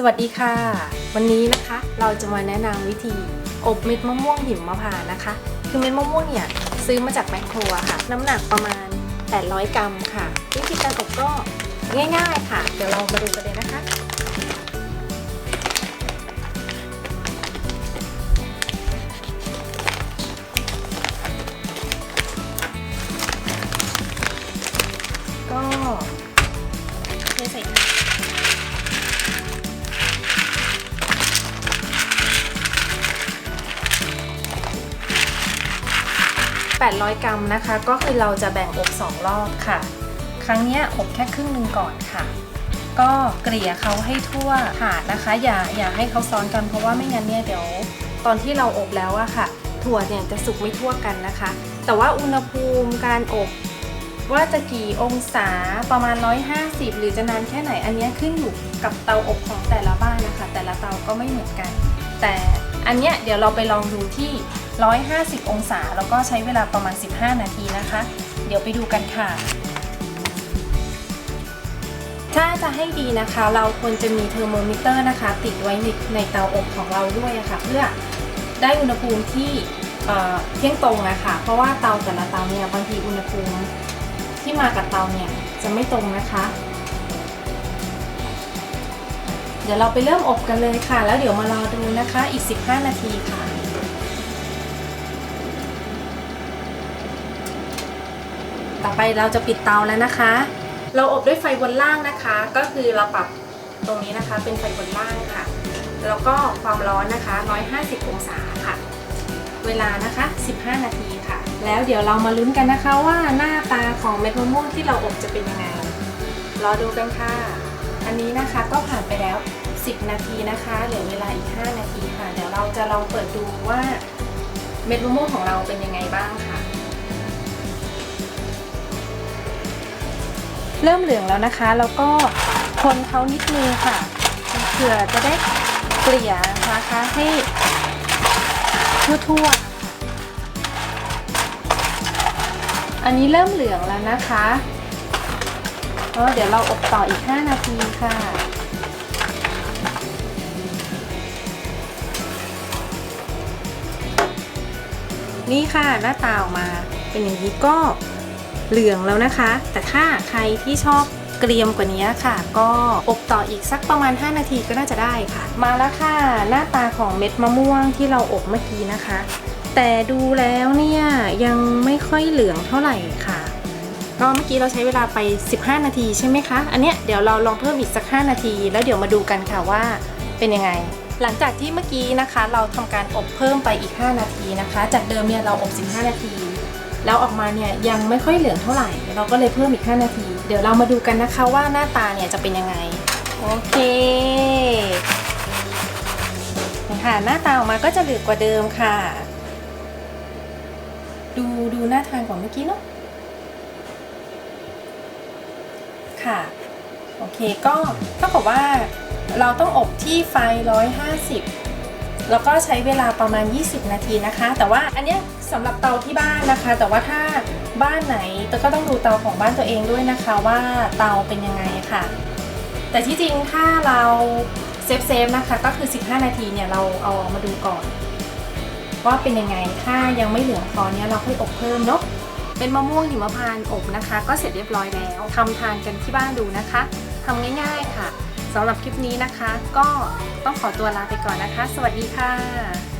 สวัสดีค่ะ วันนี้นะคะเราจะมาแนะนำวิธีอบเม็ดมะม่วงหิมมะพานนะคะ คือเม็ดมะม่วงเนี่ยซื้อมาจากแมคโครค่ะ น้ำหนักประมาณ 800 กรัมค่ะ วิธีการอบก็ง่ายๆค่ะ เดี๋ยวเรามาดูกันเลยนะคะ ก็เทใส่ 800 กรัมนะคะ ก็คือเราจะแบ่งอบ 2 รอบค่ะ ครั้งนี้อบแค่ครึ่งหนึ่งก่อนค่ะ ก็เกลี่ยเขาให้ทั่วถาดนะคะ อย่าอย่าให้เขาซ้อนกันเพราะว่าไม่งั้นเนี่ยเดี๋ยว ตอนที่เราอบแล้วอะค่ะ ถั่วเนี่ยจะสุกไม่ทั่วกันนะคะ แต่ว่าอุณหภูมิการอบว่าจะกี่องศาประมาณ 150 หรือจะนานแค่ไหนอันนี้ขึ้นอยู่กับเตาอบของแต่ละบ้านนะคะ แต่ละเตาก็ไม่เหมือนกัน แต่อันเนี้ยเดี๋ยวเราไปลองดูที่ 150 องศา แล้วก็ใช้เวลาประมาณ 15 นาทีนะคะ เดี๋ยวไปดูกันค่ะ ถ้าจะให้ดีนะคะ เราควรจะมีเทอร์โมมิเตอร์นะคะ ติดไว้ในในเตาอบของเราด้วยะคะ่ะ เพื่อได้อุณหภูมิที่เอ่อเที่ยงตรงอะค่ะ เพราะว่าเตาแต่ละเตาเนี่ยบางทีอุณหภูมิที่มากับเตาเนี่ยจะไม่ตรงนะคะ เดี๋ยวเราไปเริ่มอบกันเลยค่ะ แล้วเดี๋ยวมารอดูนะคะอีก 15 นาทีค่ะ ต่อไปเราจะปิดเตาแล้วนะคะ เราอบด้วยไฟบนล่างนะคะ ก็คือเราปรับตรงนี้นะคะ เป็นไฟบนล่างค่ะ แล้วก็ความร้อนนะคะ 150 องศาค่ะ เวลานะคะ 15 นาทีค่ะ แล้วเดี๋ยวเรามาลุ้นกันนะคะว่าหน้าตาของเม็ดมะม่วงที่เราอบจะเป็นยังไง รอดูกันค่ะ อันนี้นะคะก็ผ่านไปแล้ว 10 นาทีนะคะเหลือเวลาอีก 5 นาทีค่ะ เดี๋ยวเราจะลองเปิดดูว่าเม็ดมะม่วงของเราเป็นยังไงบ้างค่ะ เริ่มเหลืองแล้วนะคะ แล้วก็คนเขานิดนึงค่ะเผื่อจะได้เกลี่ยนะคะให้ทั่วๆ อันนี้เริ่มเหลืองแล้วนะคะก็เดี๋ยวเราอบต่ออีก 5 นาทีค่ะ นี่ค่ะหน้าตาออกมาเป็นอย่างนี้ก็ เหลืองแล้วนะคะ แต่ถ้าใครที่ชอบเกรียมกว่านี้ค่ะ ก็อบต่ออีกสักประมาณ 5 นาทีก็น่าจะได้ค่ะ มาแล้วค่ะ หน้าตาของเม็ดมะม่วงที่เราอบเมื่อกี้นะคะ แต่ดูแล้วเนี่ยยังไม่ค่อยเหลืองเท่าไหร่ค่ะก็เมื่อกี้เราใช้เวลาไป 15 นาทีใช่ไหมคะ อันเนี้ยเดี๋ยวเราลองเพิ่มอีกสัก 5 นาที แล้วเดี๋ยวมาดูกันค่ะว่าเป็นยังไง หลังจากที่เมื่อกี้นะคะ เราทำการอบเพิ่มไปอีก 5 นาทีนะคะ จากเดิมเนี่ยเราอบ 15 นาที แล้วออกมาเนี่ยยังไม่ค่อยเหลืองเท่าไหร่ เราก็เลยเพิ่มอีก 5 นาที เดี๋ยวเรามาดูกันนะคะว่าหน้าตาเนี่ยจะเป็นยังไง โอเคค่ะหน้าตาออกมาก็จะเหลืองกว่าเดิมค่ะ ดูดูหน่าทานกว่าเมื่อกี้เนาะค่ะโอเคก็เท่ากับว่าเราต้องอบที่ไฟ 150 แล้วก็ใช้เวลาประมาณ 20 นาทีนะคะ แต่ว่าอันเนี้ยสำหรับเตาที่บ้านนะคะ แต่ว่าถ้าบ้านไหนก็ต้องดูเตาของบ้านตัวเองด้วยนะคะว่าเตาเป็นยังไงค่ะ แต่ที่จริงถ้าเราเซฟเซฟๆนะคะก็คือ 15 นาทีเนี่ยเราเอามาดูก่อน ว่าเป็นยังไงถ้ายังไม่เหลืองพอเนี่ยเราค่อยอบเพิ่มเนาะเป็นมะม่วงหิมพานต์อบนะคะ ก็เสร็จเรียบร้อยแล้วทำทานกันที่บ้านดูนะคะทำง่าย ๆค่ะ สำหรับคลิปนี้นะคะ ก็ต้องขอตัวลาไปก่อนนะคะ สวัสดีค่ะ